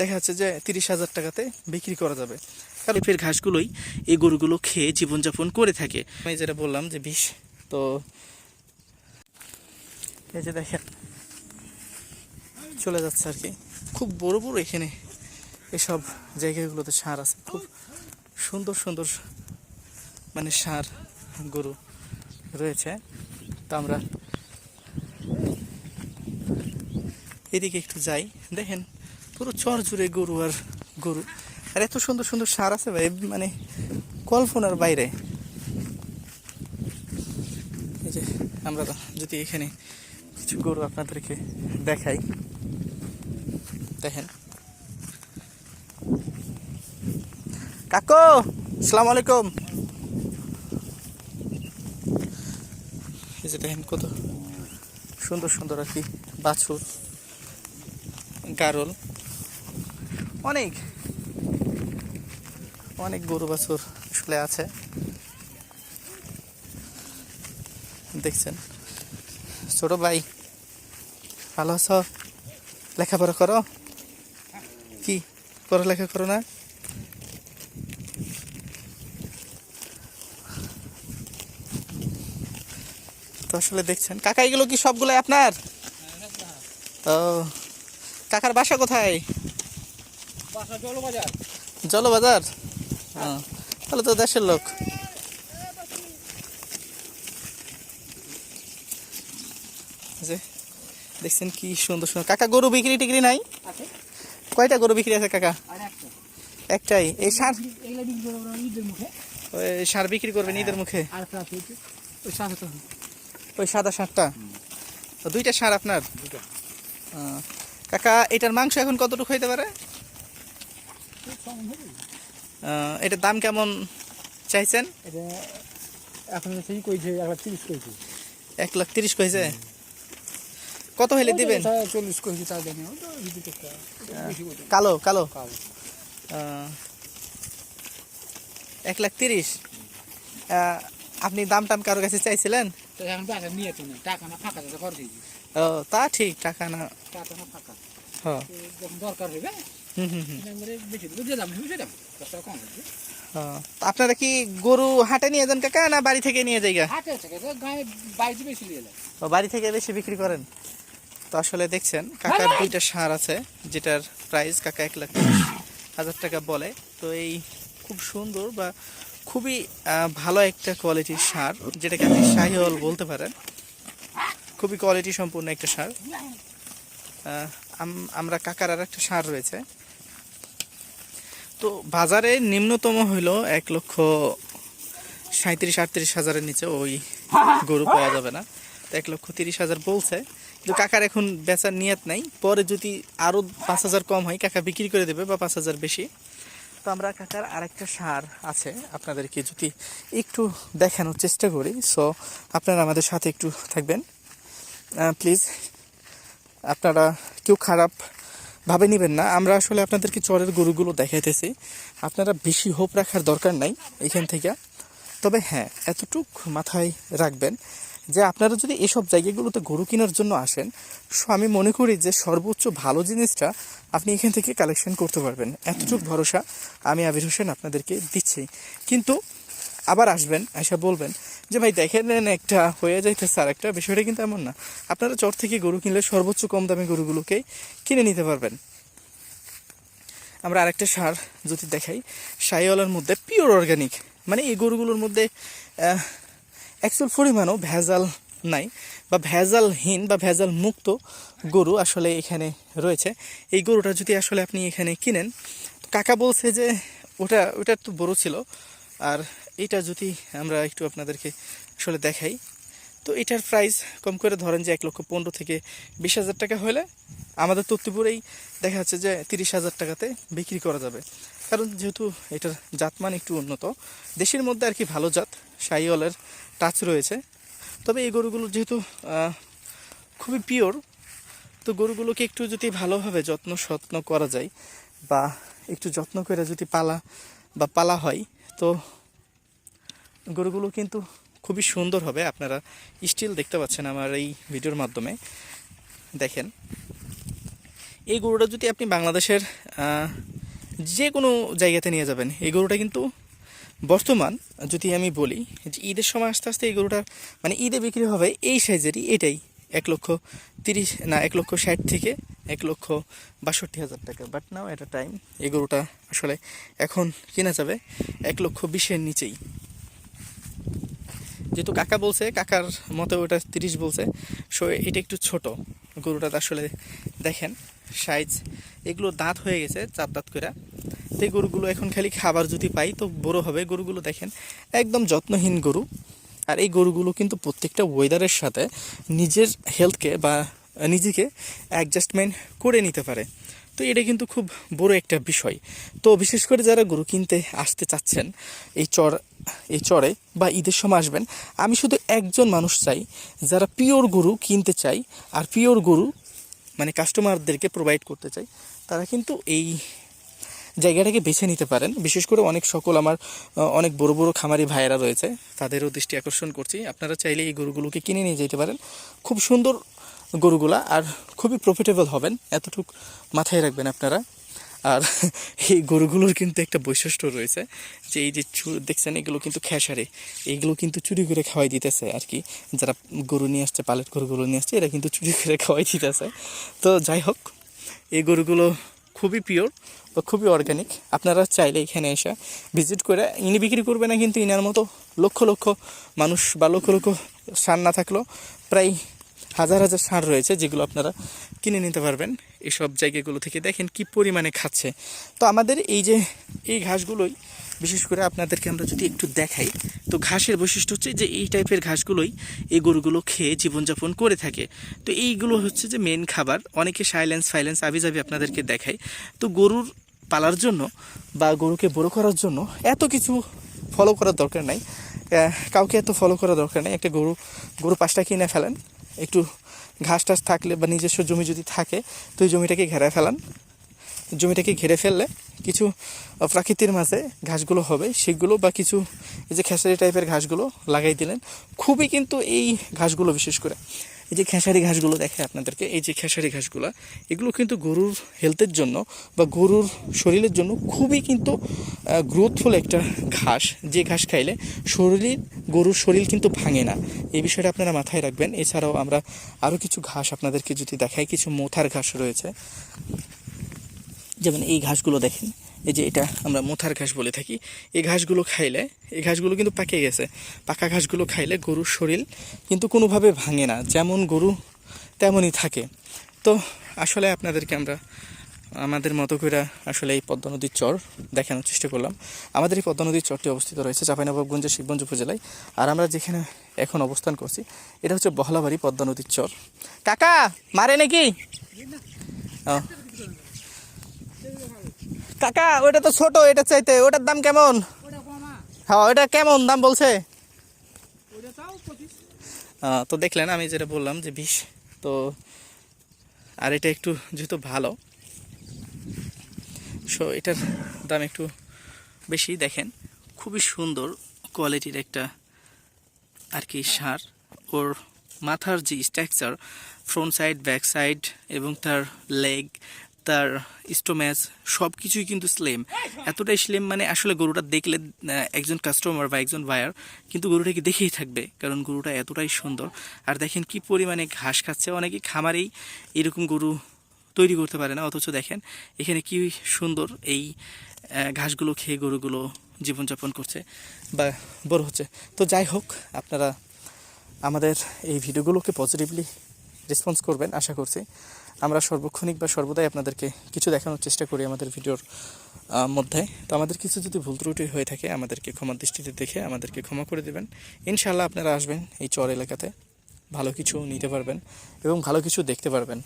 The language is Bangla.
দেখা যাচ্ছে যে তিরিশ হাজার টাকাতে বিক্রি করা যাবে। কারণ ফের ঘাসগুলোই এই গরুগুলো খেয়ে জীবনযাপন করে থাকে। আমি যেটা বললাম যে বিষ তো এই যে দেখেন চলে যাচ্ছে আর কি। খুব বড় বড় এখানে এসব জায়গাগুলোতে সার আছে। খুব সুন্দর সুন্দর মানে সার গরু রয়েছে। তো আমরা এদিকে একটু যাই। দেখেন পুরো চর জুড়ে গরু আর গরু। আর এত সুন্দর সুন্দর সার আছে ভাই মানে কল্পনার বাইরে। এই যে আমরা যদি এখানে কিছু গরু আপনাদেরকে দেখাই, দেখেন। কাকু সালাম আলাইকুম। এই যে দেখেন কত সুন্দর সুন্দর আর কি বাছুর, গারল। অনেক। অনেক গরু বাছুর আসলে আছে। দেখছেন। ছোট ভাই, ভালো আছো? লেখাপড়া করো? কি? পড়ালেখা করো না? তো আসলে দেখছেন, কাকা, এগুলো কি সবগুলো আপনার? ও, কাকার বাসা কোথায়? জলবাজার? তাহলে তো দেশের লোক। যে দেখছেন কি সুন্দর সুন্দর। কাকা গরু বিক্রি টিক্রি নাই? কয়টা গরু বিক্রি আছে কাকা? একটাই। এই সার সার বিক্রি করবেন ঈদের মুখে? ওই সাদা সারটা? দুইটা সার আপনার? কাকা এটার মাংস এখন কতটুকু হইতে পারে? এটার দাম কেমন চাইছেন? এটা এখন কইছে একবার তিরিশ কইছে। এক লাখ তিরিশ কইছে? কত হইলে দিবেন? চল্লিশ কইছে তো কইছে। কালো কালো। এক লাখ তিরিশ। আপনি দাম টাম কারোর কাছে চাইছিলেন? ও তা ঠিক টাকা না। টাকা না ফাঁকা। হ। তো যখন দরকার হবে হুম হুম হুম। আপনারা কি গরু হাটে নিয়ে যান কাকা না বাড়ি থেকে নিয়ে যাই বাড়ি থেকে বেশি বিক্রি করেন? তো আসলে দেখছেন কাকার দুইটা সার আছে যেটার প্রাইস কাকা এক লাখ হাজার টাকা বলে। তো এই খুব সুন্দর বা খুবই ভালো একটা কোয়ালিটির সার যেটাকে আপনি শাহিওয়াল বলতে পারেন। খুবই কোয়ালিটি সম্পূর্ণ একটা সার। আমরা কাকার আর একটা সার রয়েছে। তো বাজারে নিম্নতম হইল এক লক্ষ সাঁত্রিশ আটত্রিশ হাজারের নিচে ওই গরু পাওয়া যাবে না। তো এক লক্ষ তিরিশ হাজার বলছে। কিন্তু কাকার এখন বেচার নিয়ত নাই। পরে যদি আরও পাঁচ হাজার কম হয়, কাকা বিক্রি করে দেবে বা পাঁচ হাজার বেশি। তো আমরা কাকার আরেকটা সার আছে। আপনাদেরকে যদি একটু দেখানোর চেষ্টা করি। সো আপনারা আমাদের সাথে একটু থাকবেন। প্লিজ আপনারা কেউ খারাপ ভাবে নেবেন না। আমরা আসলে আপনাদেরকে চরের গরুগুলো দেখাইতেছি। আপনারা বেশি হোপ রাখার দরকার নাই এখান থেকে। তবে হ্যাঁ এতটুক মাথায় রাখবেন যে আপনারা যদি এসব জায়গাগুলোতে গরু কেনার জন্য আসেন, সো আমি মনে করি যে সর্বোচ্চ ভালো জিনিসটা আপনি এখান থেকে কালেকশন করতে পারবেন। এতটুক ভরসা আমি আবির হোসেন আপনাদেরকে দিচ্ছি। কিন্তু আবার আসবেন, এসে বলবেন যে ভাই দেখেন, নেন, একটা হয়ে যাইতেছে আর একটা বিষয়টা কিন্তু এমন না। আপনারা চর থেকে গরু কিনলে সর্বোচ্চ কম দামে গরুগুলোকেই কিনে নিতে পারবেন। আমরা আরেকটা সার যদি দেখাই সাইওয়ালার মধ্যে পিওর অর্গানিক মানে এই গরুগুলোর মধ্যে অ্যাকচুয়াল পরিমাণও ভেজাল নাই বা ভেজালহীন বা ভেজাল মুক্ত গরু আসলে এখানে রয়েছে। এই গরুটা যদি আসলে আপনি এখানে কিনেন কাকা বলছে যে ওটা ওটা একটু বড় ছিল। আর এটা যদি আমরা একটু আপনাদেরকে আসলে দেখাই, তো এটার প্রাইস কম করে ধরেন যে এক লক্ষ পনেরো থেকে বিশ হাজার টাকা হলে আমাদের তত্ত্বপুরেই দেখা যাচ্ছে যে তিরিশ হাজার টাকাতে বিক্রি করা যাবে। কারণ যেহেতু এটার জাতমান একটু উন্নত, দেশের মধ্যে আর কি ভালো জাত সাইওয়ালের টাচ রয়েছে। তবে এই গরুগুলো যেহেতু খুবই পিওর তো গরুগুলোকে একটু যদি ভালোভাবে যত্ন যত্ন করা যায় বা একটু যত্ন করে যদি পালা বা পালা হয়, তো গরুগুলো কিন্তু খুবই সুন্দর হবে। আপনারা স্টিল দেখতে পাচ্ছেন আমার এই ভিডিওর মাধ্যমে। দেখেন, এই গরুটা যদি আপনি বাংলাদেশের যে কোনো জায়গাতে নিয়ে যাবেন, এই গরুটা কিন্তু বর্তমান যদি আমি বলি, যে ঈদের সময় আস্তে আস্তে এই গরুটার মানে ঈদে বিক্রি হবে এই সাইজেরই, এটাই এক লক্ষ তিরিশ, না, এক লক্ষ ষাট থেকে এক লক্ষ বাষট্টি হাজার টাকা। বাট নাও এটা টাইম এই গরুটা আসলে এখন কেনা যাবে এক লক্ষ বিশের নিচেই। যেহেতু কাকা বলছে, কাকার মতে ওটা তিরিশ বলছে, সো এটা একটু ছোট। গরুটা আসলে দেখেন সাইজ এগুলো দাঁত হয়ে গেছে চার দাঁত করে তো এই গরুগুলো এখন খালি খাবার যদি পাই তো বড় হবে। গরুগুলো দেখেন, একদম যত্নহীন গরু। আর এই গরুগুলো কিন্তু প্রত্যেকটা ওয়েদারের সাথে নিজের হেলথকে বা নিজেকে অ্যাডজাস্টমেন্ট করে নিতে পারে। তো এটা কিন্তু খুব বড় একটা বিষয়। তো বিশেষ করে যারা গরু কিনতে আসতে চাচ্ছেন, এই চর এই চড়ে বা ঈদের সময় আসবেন, আমি শুধু একজন মানুষ চাই যারা পিওর গরু কিনতে চাই আর পিওর গরু মানে কাস্টমারদেরকে প্রোভাইড করতে চাই, তারা কিন্তু এই জায়গাটাকে বেছে নিতে পারেন। বিশেষ করে অনেক সকল আমার অনেক বড় বড় খামারি ভাইয়েরা রয়েছে, তাদেরও দৃষ্টি আকর্ষণ করছি। আপনারা চাইলে এই গরুগুলোকে কিনে নিয়ে যেতে পারেন। খুব সুন্দর গরুগুলা আর খুবই প্রফিটেবল হবেন, এতটুক মাথায় রাখবেন আপনারা। আর এই গরুগুলোর কিন্তু একটা বৈশিষ্ট্য রয়েছে যে এই যে দেখছেন, এগুলো কিন্তু খেসারে। এইগুলো কিন্তু চুরি করে খাওয়াই দিতেছে আর কি। যারা গরু নিয়ে আসছে পালেট গরুগুলো নিয়ে আসছে, এরা কিন্তু চুরি করে খাওয়াই দিতেছে। তো যাই হোক, এই গরুগুলো খুবই পিওর বা খুবই অর্গানিক আপনারা চাইলে এখানে এসে ভিজিট করে, ইনি বিক্রি করবে না কিন্তু ইনার মতো লক্ষ লক্ষ মানুষ বা লক্ষ লক্ষ সার না থাকলেও প্রায় হাজার হাজার সার রয়েছে যেগুলো আপনারা কিনে নিতে পারবেন। এইসব জায়গাগুলো থেকে দেখেন কি পরিমাণে খাচ্ছে। তো আমাদের এই যে, এই ঘাসগুলোই, বিশেষ করে আপনাদেরকে আমরা যদি একটু দেখাই, তো ঘাসের বৈশিষ্ট্য হচ্ছে যে এই টাইপের ঘাসগুলোই এই গরুগুলো খেয়ে জীবনযাপন করে থাকে। তো এইগুলো হচ্ছে যে মেন খাবার। অনেকে সাইলেন্স ফাইলেন্স আবি যাবি আপনাদেরকে দেখায়। তো গরুর পালার জন্য বা গরুকে বড় করার জন্য এত কিছু ফলো করার দরকার নাই। কাউকে এত ফলো করার দরকার নেই। একটা গরু গরু পাঁচটা কিনে ফেলেন। একটু ঘাস টাস থাকলে বা নিজস্ব জমি যদি থাকে, তো ওই জমিটাকে ঘেরায় ফেলান। জমিটাকে ঘেরে ফেললে কিছু প্রাকৃতির মাঝে ঘাসগুলো হবে। সেগুলো বা কিছু এই যে খেসারি টাইপের ঘাসগুলো লাগাই দিলেন। খুবই কিন্তু এই ঘাসগুলো বিশেষ করে। এই যে খেসারি ঘাসগুলো দেখে আপনাদেরকে, এই যে খেসারি ঘাসগুলো, এগুলো কিন্তু গরুর হেলথের জন্য বা গরুর শরীরের জন্য খুবই কিন্তু গ্রোথফুল একটা ঘাস। যে ঘাস খাইলে শরীর, গরুর শরীর কিন্তু ভাঙে না। এই বিষয়টা আপনারা মাথায় রাখবেন। এছাড়াও আমরা আরও কিছু ঘাস আপনাদেরকে যদি দেখাই, কিছু মোথার ঘাস রয়েছে। যেমন এই ঘাসগুলো দেখেন। এই যে এটা আমরা মোথার ঘাস বলে থাকি, এই ঘাসগুলো খাইলে, এই ঘাসগুলো কিন্তু পাকে গেছে। পাকা ঘাসগুলো খাইলে গরুর শরীর কিন্তু কোনোভাবে ভাঙে না, যেমন গরু তেমনই থাকে। তো আসলে আপনাদেরকে আমরা, আমাদের মতো করে আসলে এই পদ্মা নদীর চর দেখানোর চেষ্টা করলাম। আমাদের এই পদ্মা নদীর চরটি অবস্থিত রয়েছে চাঁপাইনবাবগঞ্জের শিবগঞ্জ উপজেলায়। আর আমরা যেখানে এখন অবস্থান করছি, এটা হচ্ছে বহলাবাড়ি পদ্মা নদীর চর। কাকা, মারে নাকি? কাকা ওটা তো ছোট এটা চাইতে, ওটার দাম কেমন? হ্যাঁ ওটা কেমন দাম বলছে? তো দেখলেন, আমি যেটা বললাম যে বিষ তো আর এটা একটু যেহেতু ভালো সো এটার দাম একটু বেশি। দেখেন, খুবই সুন্দর কোয়ালিটির একটা আর কি সার। ওর মাথার যে structure front side back side এবং তার লেগ তার স্টোম্যাচ সব কিছুই কিন্তু স্লেম এতটাই স্লেম মানে আসলে গরুটা দেখলে একজন কাস্টমার বা একজন বায়ার কিন্তু গরুটাকে দেখেই থাকবে, কারণ গরুটা এতটাই সুন্দর। আর দেখেন কি পরিমাণে ঘাস খাচ্ছে, অনেকে খামারেই এরকম গরু তৈরি করতে পারে না, অথচ দেখেন এখানে কি সুন্দর এই ঘাসগুলো খেয়ে গরুগুলো জীবনযাপন করছে বা বড় হচ্ছে। তো যাই হোক, আপনারা আমাদের এই ভিডিওগুলোকে পজিটিভলি রেসপন্স করবেন, আশা করছি। আমরা সর্বক্ষণিক বা সর্বদাই আপনাদেরকে কিছু দেখানোর চেষ্টা করি আমাদের ভিডিওর মধ্যে। তো আমাদের কিছু যদি ভুল ত্রুটি হয়ে থাকে, আমাদেরকে ক্ষমার দৃষ্টিতে দেখে আমাদেরকে ক্ষমা করে দেবেন। ইনশাল্লাহ আপনারা আসবেন এই চর এলাকাতে। ভালো কিছু নিতে পারবেন এবং ভালো কিছু দেখতে পারবেন।